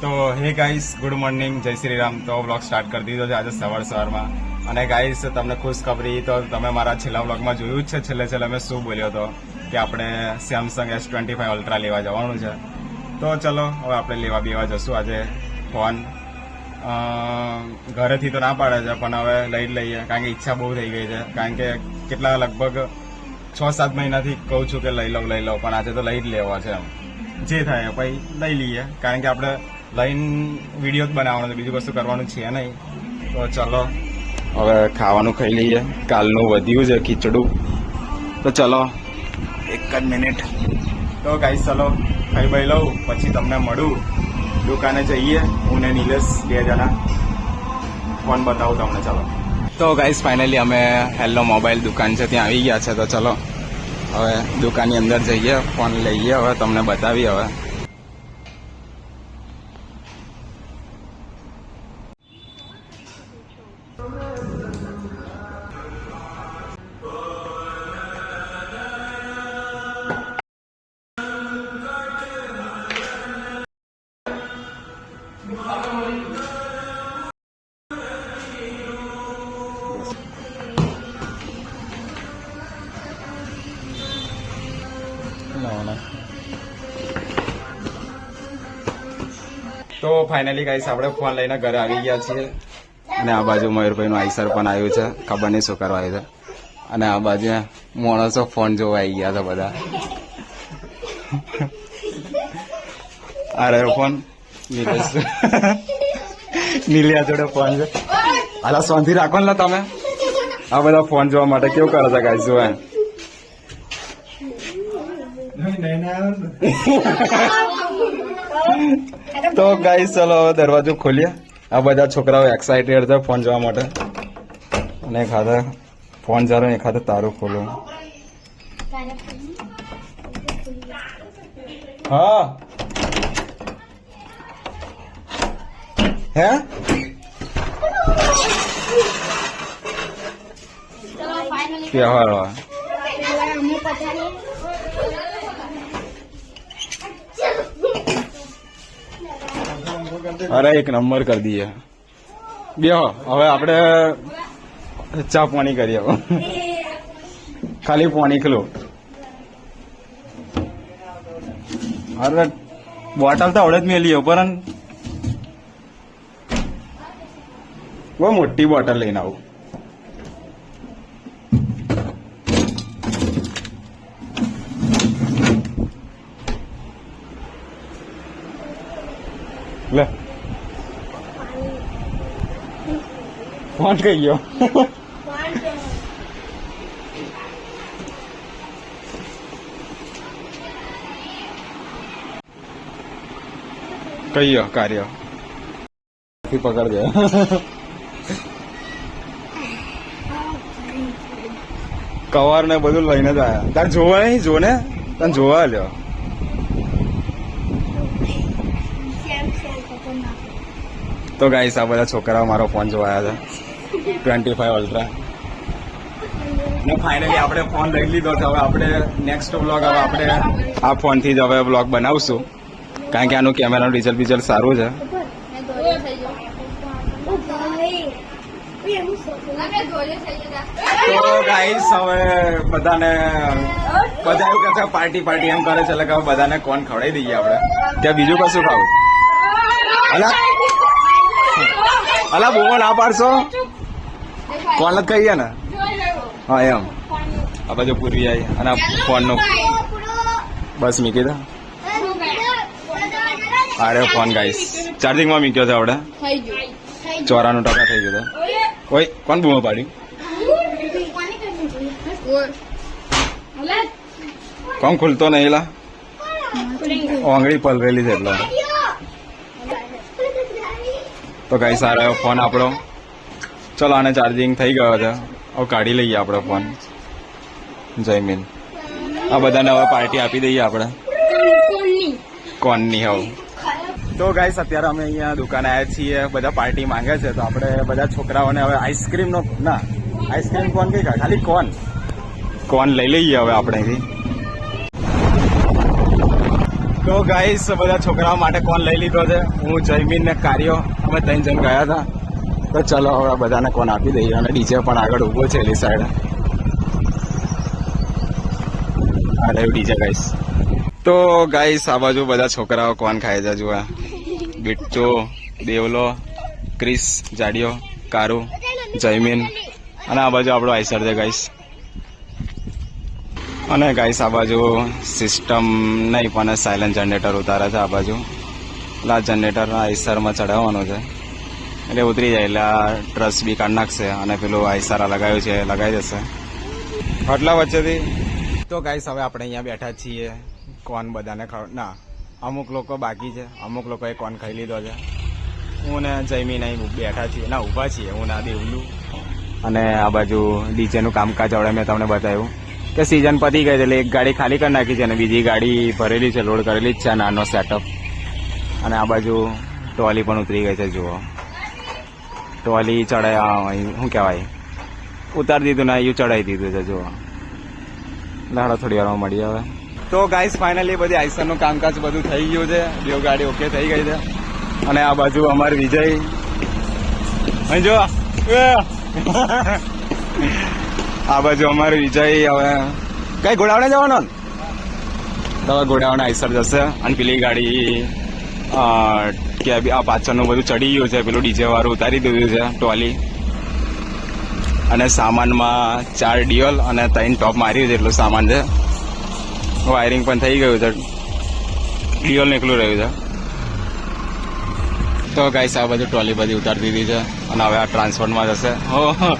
તો હે guys good morning જય શ્રી રામ. તો બ્લોગ સ્ટાર્ટ કરી દીધો છે આજે સવાર સવારમાં. અને ગાઈસ તમને ખુશખબરી, તો તમે મારા છેલ્લા બ્લોગમાં જોયું જ છે, છેલ્લે છેલ્લે મેં શું બોલ્યો હતો કે આપણે Samsung S twenty five Ultra લેવા જવાનું છે. તો ચલો, હવે આપણે લેવા બેવા જશું આજે ફોન. ઘરેથી તો ના પાડે છે, પણ હવે લઈ જ લઈએ, કારણ કે ઈચ્છા બહુ થઈ ગઈ છે. કારણ કે કેટલા લગભગ છ સાત મહિનાથી કહું છું કે લઈ લઉં લઈ લઉં, પણ આજે તો લઈ જ લેવા છે એમ. જે થાય પછી લઈ લઈએ, કારણ કે આપણે લઈને વીડિયો જ બનાવવાનો છે બીજું કશું કરવાનું છે નહીં. તો ચલો. હવે ખાવાનું ખાઈ લઈએ. કાલનું વધ્યું છે ખીચડું. તો ચલો. એક જ મિનિટ. તો ગાઈસ ચલો. ખાઈ ભાઈ લઉં પછી તમને મળું. દુકાને જઈએ. હું ને નીલેશ બે જણા. ફોન બતાવું તમને ચલો. તો ગાઈસ ફાઇનલી અમે હેલો મોબાઈલ દુકાન છે ત્યાં આવી ગયા છે. તો ચલો. હવે દુકાનની અંદર જઈએ ફોન લઈએ હવે તમને બતાવીએ હવે. તો ફાઇનલી ગાઈસ આપણે ફોન લઈને ઘરે આવી ગયા છીએ. અને આ બાજુ મયુરભાઈનું આઈસર પણ આવ્યું છે. ખબર નહીં શું કરવા આવ્યું છે. અને આ બાજુ માણસો ફોન જોવા આવી ગયા છે બધા. આ રહ્યો ફોન નીલિયા જોડે ફોન છે. હાલા, શાંતિ રાખો ને તમે. આ બધા ફોન જોવા માટે કેવું કરો છો ગાઈસ જોવા તો ગાઈસ ચલો હવે દરવાજો ખોલીએ. આ બધા છોકરાઓ એક્સાઇટેડ છે ફોન જોવા માટે. અને ખાધા ફોન જરો એ ખાધા તારું ખોલો. હા. હે? કે હોય અરે, એક નંબર કરી દઈએ. બે હવે આપણે ચા પાણી કરીએ ખાલી પાણી ખલો. અરે, બોટલ તો આવડે જ મેલી પણ બહુ મોટી બોટલ લઈને આવું. લે ફોન કઈ ગયો? કઈ કાર્ય? પકડ દે. કવાર ને બધું લઈને જ આયા. તાર જોવા નહીં જો ને તને જોવા લ્યો તો ગાઈસ આ બધા છોકરાઓ મારો ફોન જોવા છે. ટ્વેન્ટી ફાઈવ અલ્ટ્રા ને ફાઇનલી આપણે ફોન લઈ લીધો છે. હવે આપણે નેક્સ્ટ બ્લોગ હવે આપણે આ ફોનથી જ હવે બ્લોગ બનાવશું. કારણ કે આનું કેમેરાનું રિઝલ્ટ બિઝલ્ટ સારું છે. તો ગાઈસ હવે બધાને બધા એવું કહે પાર્ટી પાર્ટી એમ કરે છે. એટલે કે બધાને કોણ ખવડાવી દઈએ આપણે? ત્યાં બીજું કશું ખાવું? અલા અલા, બહુ ના પાડશો? કોણ કહીએ ને? હા, એમ. આ બાજુ પૂરી આવી. અને ફોનનો બસ મીકી દો. અરે ફોન ગાઈસ ચાર્જિંગમાં મીક્યો છે આપણે ચોરાનું ટકા થઈ ગયો ઓય, કોણ બૂમો પાડ્યું? કોણ ખુલતો નહીં લા આંગળી પલરેલી છે, એટલે. તો કઈ સારો રહ્યો ફોન આપણો. ચલો, આને ચાર્જિંગ થઈ ગયો છે. હવે કાઢી લઈએ આપણો ફોન જયમીન આ બધાને હવે પાર્ટી આપી દઈએ આપણે. કોનની હવે. તો ગાઈસ અત્યારે અમે અહીંયા દુકાને આવ્યા છીએ. બધા પાર્ટી માંગે છે. તો આપણે બધા છોકરાઓને હવે આઈસ્ક્રીમ નો આઈસ્ક્રીમ કોન કઈ ખાલી કોન. કોન લઈ લઈએ હવે આપણે અહીંથી. તો ગાઈસ બધા છોકરાઓ માટે કોણ લઈ લીધો છે? હું જયમીન ને કાર્યો અમે ત્રણ જણ ગયા હતા. તો ચલો હવે બધાને કોણ આપી દઈએ અને ડીજે પણ આગળ ઊભો છે એની સાઈડ અરે ડીજે ગાઈસ તો ગાઈસ આ બાજુ બધા છોકરાઓ કોણ ખાય છે જુઓ. બિટ્ટુ દેવલો, ક્રિસ, જાડિયો, કારુ, જયમીન. અને આ બાજુ આપણો આઈસર છે ગાઈસ અને ગાઈસ આ બાજુ સિસ્ટમ નહીં, પણ સાયલન્ટ જનરેટર ઉતારે છે આ બાજુ. એટલે આ જનરેટર આઈસરમાં ચડાવવાનું છે. એટલે ઉતરી જાય, એટલે આ ટ્રસ બી કાઢી નાખશે અને પેલું આઈસરા લગાવ્યું છે લગાવી દેશે. આટલા વચ્ચેથી. તો ગાઈસ હવે આપણે અહીંયા બેઠા છીએ. કોન બધાને ના, અમુક લોકો બાકી છે. અમુક લોકોએ કોન ખાઈ લીધો છે. હું ને જયમીન નહીં બેઠા છીએ. ના ઊભા છીએ. હું ના દેવલું. અને આ બાજુ ડીજેનું કામકાજ હવે મેં તમને બતાવ્યું. કે સિઝન પતી ગઈ એટલે એક ગાડી ખાલી કરી નાખી છે અને બીજી ગાડી ભરેલી છે લોડ કરેલી જ છે નાનો સેટઅપ અને આ બાજુ ટોલી પણ ઉતરી ગઈ છે, જુઓ. ટોલી ચડાય શું કહેવાય? ઉતારી દીધું ને અહીંયા ચડાવી દીધું છે, જુઓ. લાડો થોડી વારમાં મળી હવે તો ગાઈસ ફાઇનલી બધી આઈસરનું કામકાજ બધું થઈ ગયું છે. બે ગાડી ઓકે થઈ ગઈ છે. અને આ બાજુ અમાર વિજય. અહીં જો એ! આ બાજુ અમારે વિજય હવે કઈ ઘોડાવડે જવાનો? ને? તો હવે ઘોડાવડે આઈસર જશે અને પેલી ગાડી કે આ પાછળનું બધું ચડી ગયું છે પેલું ડીજે વાળું ઉતારી દીધું છે ટોલી. અને સામાનમાં ચાર ડિયલ અને ત્રણ ટોપ માર્યું છે એટલું સામાન છે. વાયરિંગ પણ થઈ ગયું છે. ડિયલ નીકળું રહ્યું છે. તો ગાઈસ આ બધું ટ્રોલી બધી ઉતારી દીધી છે અને હવે આ ટ્રાન્સફરમાં જશે. હો હો.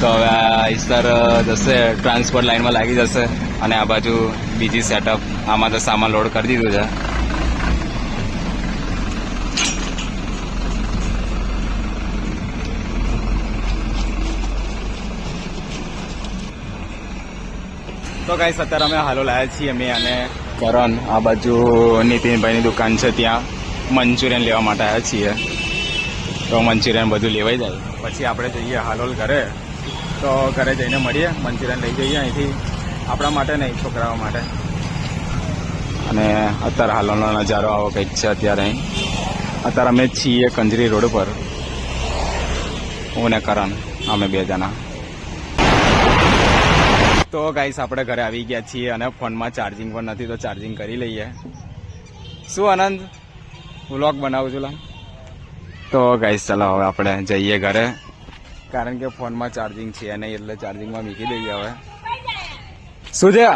તો હવે આ વિસ્તાર જશે ટ્રાન્સપોર્ટ લાઈનમાં લાગી જશે અને આ બાજુ બીજી સેટઅપ આમાં તો સામાન લોડ કરી દીધું છે. તો ગાઈસ અત્યારે અમે હાલો લાયા છીએ, અમે અને કરણ. આ બાજુ નીતિનભાઈની દુકાન છે ત્યાં. મંચુરિયન લેવા માટે આવ્યા છીએ. તો મંચુરિયન બધું લેવાઈ જાય. પછી આપણે જઈએ હાલોલ ઘરે. તો ઘરે જઈને મળીએ, મંચુરિયન લઈ જઈએ અહીંથી. આપણા માટે નહીં, છોકરાઓ માટે. અને અત્યારે હાલનો નજારો આવો કંઈક છે અત્યારે અહીં. અત્યારે અમે છીએ કંજરી રોડ પર હું ને કરણ, અમે બે જણા. તો ગાઈસ, આપણે ઘરે આવી ગયા છીએ અને ફોનમાં ચાર્જિંગ પણ નથી, તો ચાર્જિંગ કરી લઈએ. શું આનંદ? વ્લોગ બનાવું છું તો ગાઈસ, ચલો હવે આપણે જઈએ ઘરે. કારણ કે ફોનમાં ચાર્જિંગ છે નહીં એટલે ચાર્જિંગમાં મૂકી દઈએ હવે. શું છે?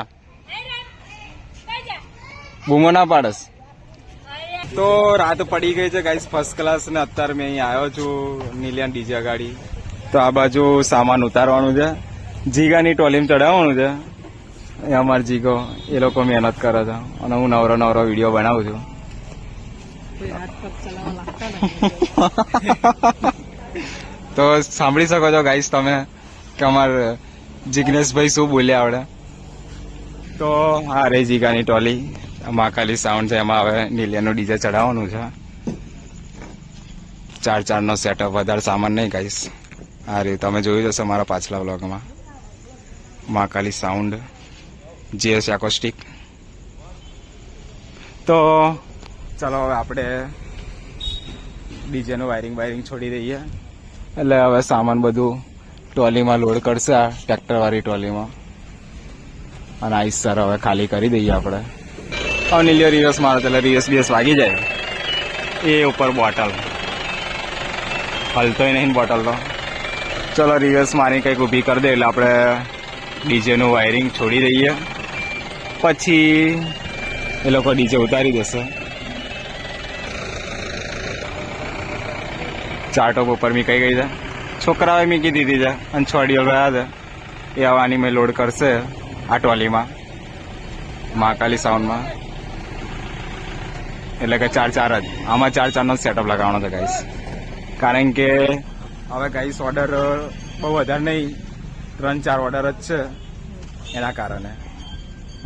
બૂમો ના પાડસ. તો રાત પડી ગઈ છે ગાઈસ ફર્સ્ટ ક્લાસ ને અત્યારે મેં અહીં આવ્યો છું નીલિયન ડીજે ગાડી. તો આ બાજુ સામાન ઉતારવાનું છે. જીગાની ટોલીમ ચડાવવાનું છે. એ અમાર જીગો એ લોકો મહેનત કરે છે. અને હું નવરો નવરો વીડિયો બનાવું છું. તો સાંભળી શકો છો ગાઈસ તમે કે અમાર જિગ્નેશભાઈ શું બોલ્યા આવડે. તો આ રે જીગાની ટોલી. મહાકાલી સાઉન્ડ છે, એમાં હવે નીલિયાનું ડીજે ચડાવવાનું છે. ચાર ચારનો સેટઅપ વધારે સામાન નહીં ગાઈસ આ રે, તમે જોયું જશે મારા પાછલા બ્લોગમાં મહાકાલી સાઉન્ડ જીએસ એકોસ્ટિક તો ચલો, હવે આપણે ડીજેનું વાયરિંગ વાયરિંગ છોડી દઈએ. એટલે હવે સામાન બધું ટ્રોલીમાં લોડ કરશે આ ટ્રેક્ટરવાળી ટ્રોલીમાં. અને આઈસ સર હવે ખાલી કરી દઈએ આપણે. હવે નીલ્યો રિવર્સ મારો એટલે રિવર્સ બિયસ વાગી જાય. એ ઉપર બોટલ હલતોય નહીં બોટલ તો. ચલો રિવર્સ મારી કંઈક ઊભી કરી દે એટલે આપણે ડીજેનું વાયરિંગ છોડી દઈએ. પછી એ લોકો ડીજે ઉતારી દેશે. ચાર ઉપર ઉપર કહી ગઈ છે. છોકરાઓએ મીકી દીધી છે. અને છ અડીઓ રહ્યા છે. એ આવવાની મેં લોડ કરશે આ ટ્રોલીમાં મહાકાલી સાઉન્ડમાં એટલે કે ચાર ચાર જ. આમાં ચાર ચારનો સેટઅપ લગાવવાનો છે ગાઈસ કારણ કે હવે ગાઈસ ઓર્ડર બહુ વધારે નહીં. ત્રણ ચાર ઓર્ડર જ છે. એના કારણે.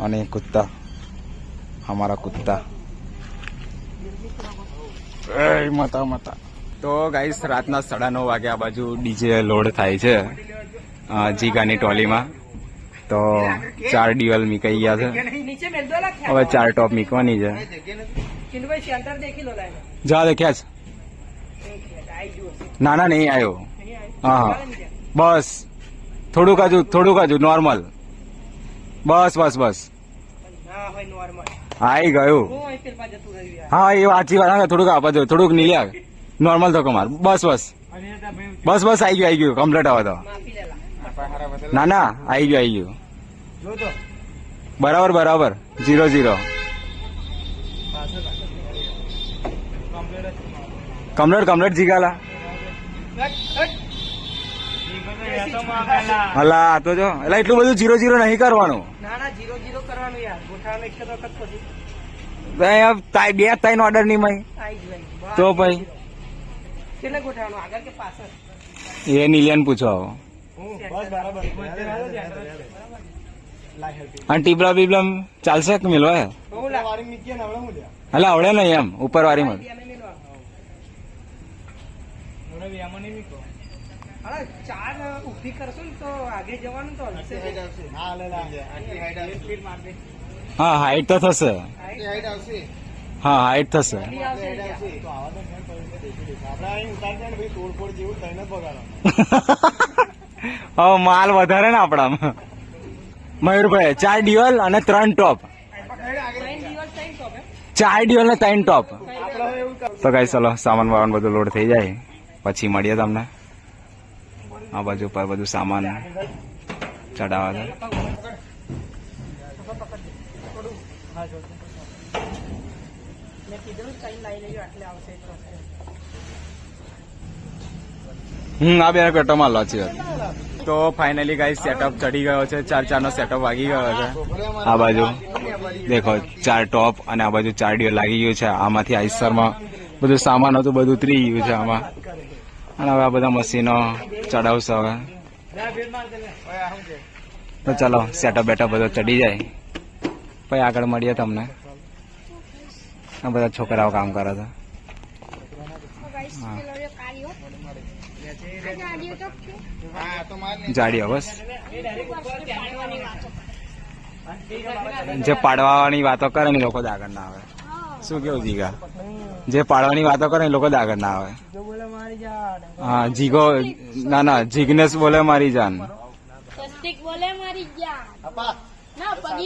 અને કુત્તા. અમારા કુત્તા. મતા મતા. તો ગાઈસ રાતના સાડા નવ વાગે આ બાજુ ડીજે લોડ થાય છે જીગાની ટોલીમાં. તો ચાર ડ્યુઅલ મીકાઈ ગયા છે. હવે ચાર ટોપ મીકવાની છે. જા દેખ્યા છે. ના ના નહીં આવ્યો હા બસ. થોડુંક હજુ થોડુંક હજુ નોર્મલ બસ બસ બસ. ના આવી ગયું. હું એ વાંચી વાત થોડુંક આપા જો થોડુંક નીલ્યા. નોર્મલ તો કમાર બસ બસ. બસ બસ આવી ગયું આવી ગયું. કમ્પ્લીટ આવે તો. ના ના આવી ગયું આવી ગયું. બરાબર બરાબર. ઝીરો ઝીરો કમ્પ્લેટ કમ્પ્લીટ જીગાલા. અલા આ તો જો. એટલે એટલું બધું જીરો જીરો નહીં કરવાનું. બે ત્રણ ઓર્ડર નહીં મય. તો ભાઈ કેટલે ગોઠાવાનું આગળ કે પાછળ? એ નીલિયન પૂછો. અને ટીબલા બીબલા ચાલશે કે મિલવા? એટલે આવડે નહીં એમ ઉપર વાળીમાં માં ચાર ઊભી કરશો ને તો આગળ જવાનું તો હા હાઈટ તો થશે. હા હાઈટ થશે. હવે માલ વધારે ને આપણામાં. મયુરભાઈ, ચાર ડ્યુઅલ અને ત્રણ ટોપ. ચાર ડ્યુઅલ ને ત્રણ ટોપ. તો કઈ ચલો, સામાન વામાન બધું લોડ થઈ જાય. પછી મળીએ તમને. આ બાજુ પર બધું સામાન ચડાવવા છે મેં કીધું કઈ લઈ લેજો આટલે આવશે તો હમ આ બે કટો માં લો છે તો ફાઇનલી ગાઈ સેટઅપ ચડી ગયો છે. ચાર ચાર નો સેટઅપ વાગી ગયો છે. આ બાજુ દેખો ચાર ટોપ અને આ બાજુ ચાર ડીઓ લાગી ગયું છે. આમાંથી આઈસરમાં બધું સામાન હતું બધું ઉતરી ગયું છે આમાં. અને હવે આ બધા મશીનો ચડાવશે હવે. તો ચાલો સેટઅપ બેટઅપ બધો ચડી જાય. પછી આગળ મળીએ તમને. આ બધા છોકરાઓ કામ કરે છે. જાડીઓ બસ. જે પાડવાની વાતો કરે ને લોકો દાગર ના આવે. શું કેવું જીગા? જે પાડવાની વાતો કરે ને લોકો દાગર ના આવે. જો બોલે મારી જાડ હા જીગો ના ના જીગ્નેશ બોલે મારી જાન. બોલે મારી જાન.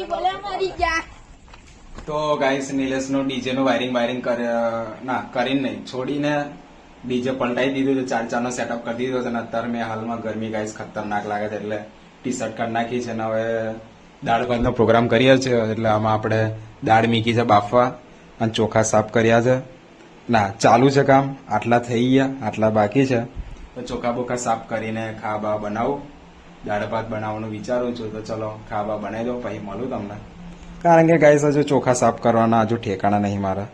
બોલે મારી જાન. તો ગાઈસ નિલેશનું ડીજે નું વાયરિંગ વાયરિંગ ના કરીને નહીં છોડીને ડીજે પલટાઈ દીધું છે ચાર ચારનો સેટઅપ કરી દીધો છે અને અત્યારે મેં હાલમાં ગરમી ગાઈસ ખતરનાક લાગે છે એટલે ટી શર્ટ કાઢી નાખી છે અને હવે દાળ ભાતનો પ્રોગ્રામ કરીએ છીએ. એટલે આમાં આપણે દાળ મીકી છે, બાફવા અને ચોખા સાફ કર્યા છે. ના, ચાલુ છે કામ. આટલા થઈ ગયા, આટલા બાકી છે. તો ચોખા બોખા સાફ કરીને ખાવા બનાવું. દાળ ભાત બનાવવાનું વિચારું છું. તો ચલો, ખાવા બનાવી દો પછી મળું તમને. કારણ કે ગાઈસ હજુ ચોખા સાફ કરવાના હજુ ઠેકાણા નહીં મારા.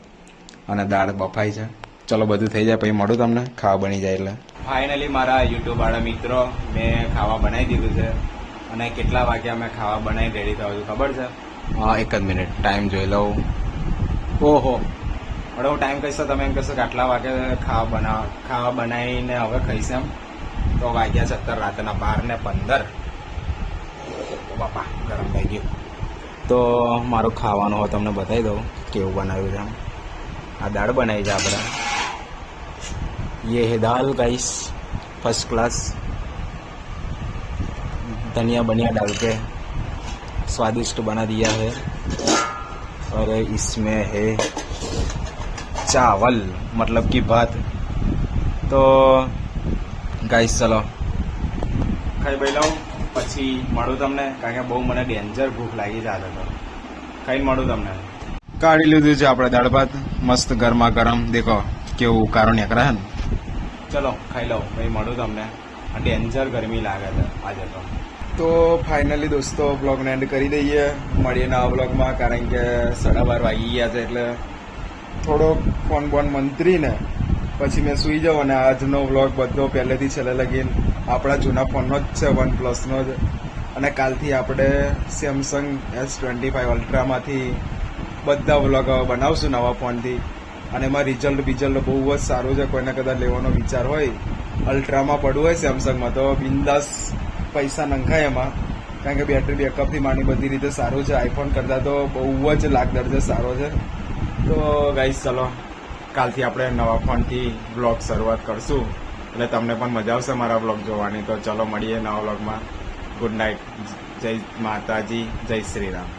અને દાળ બફાઈ છે. ચલો બધું થઈ જાય પછી મળું તમને. ખાવા બની જાય એટલે. ફાઇનલી મારા યુટ્યુબ વાળા મિત્રો મેં ખાવા બનાવી દીધું છે. અને કેટલા વાગ્યા મેં ખાવા બનાવી રેડી થયો છું ખબર છે? હા એક જ મિનિટ. ટાઈમ જોઈ લઉં. ઓહો. હવે હું ટાઈમ કહીશ તમે એમ કહેશો કે આટલા વાગે ખાવા બનાવ ખાવા બનાવીને હવે ખાઈશ એમ? તો વાગ્યા સત્તર રાતના બાર ને પંદર. ઓ બાપા ગરમ થઈ ગયું. તો મારું ખાવાનું હોય તમને બતાવી દઉં કેવું બનાવ્યું છે. આ દાળ બનાવી છે આપણે. ये है दाल गाइस फर्स्ट क्लास धनिया बनिया डाल के स्वादिष्ट बना दिया है और इसमें है चावल मतलब कि भात તો ગાઈસ ચલો ખાઈ ભાઈ લઉં પછી મળું તમને કારણ કે બહુ મને ડેન્જર ભૂખ લાગી છે આજે તો ખાઈને મળું તમને કાઢી લીધું છે આપણે દાળ ભાત મસ્ત ગરમા ગરમ દેખો કેવું ઉકારો નીકળે છે ને ચલો, ખાઈ લઉં. ભાઈ મળું તમને. ડેન્જર ગરમી લાગે છે આજે તો. તો ફાઇનલી દોસ્તો બ્લોગને એન્ડ કરી દઈએ. મળીએ નવા બ્લોગમાં કારણ કે સાડા બાર વાગી ગયા છે એટલે થોડોક ફોન બોન મંત્રીને પછી મેં સુઈ જાઉં અને આજનો વ્લોગ બધો પહેલેથી છેલ્લે લગીન આપણા જૂના ફોનનો જ છે વન પ્લસનો જ. અને કાલથી આપણે સેમસંગ એસ ટ્વેન્ટી ફાઈવ અલ્ટ્રામાંથી બધા વ્લોગ બનાવશું નવા ફોનથી અને એમાં રિઝલ્ટ બિઝલ્ટ બહુ જ સારું છે. કોઈને કદાચ લેવાનો વિચાર હોય અલ્ટ્રામાં પડવું હોય સેમસંગમાં તો બિંદાસ પૈસા નંખાય એમાં. કારણ કે બેટરી બેકઅપથી માંડી બધી રીતે સારું છે. આઈફોન કરતાં તો બહુ જ લાગદર છે સારો છે. તો ગાઈસ ચલો, કાલથી આપણે નવા ફોનથી બ્લોગ શરૂઆત કરશું. એટલે તમને પણ મજા આવશે મારા બ્લોગ જોવાની. તો ચલો, મળીએ નવા બ્લોગમાં ગુડ નાઇટ જય માતાજી. જય શ્રી રામ.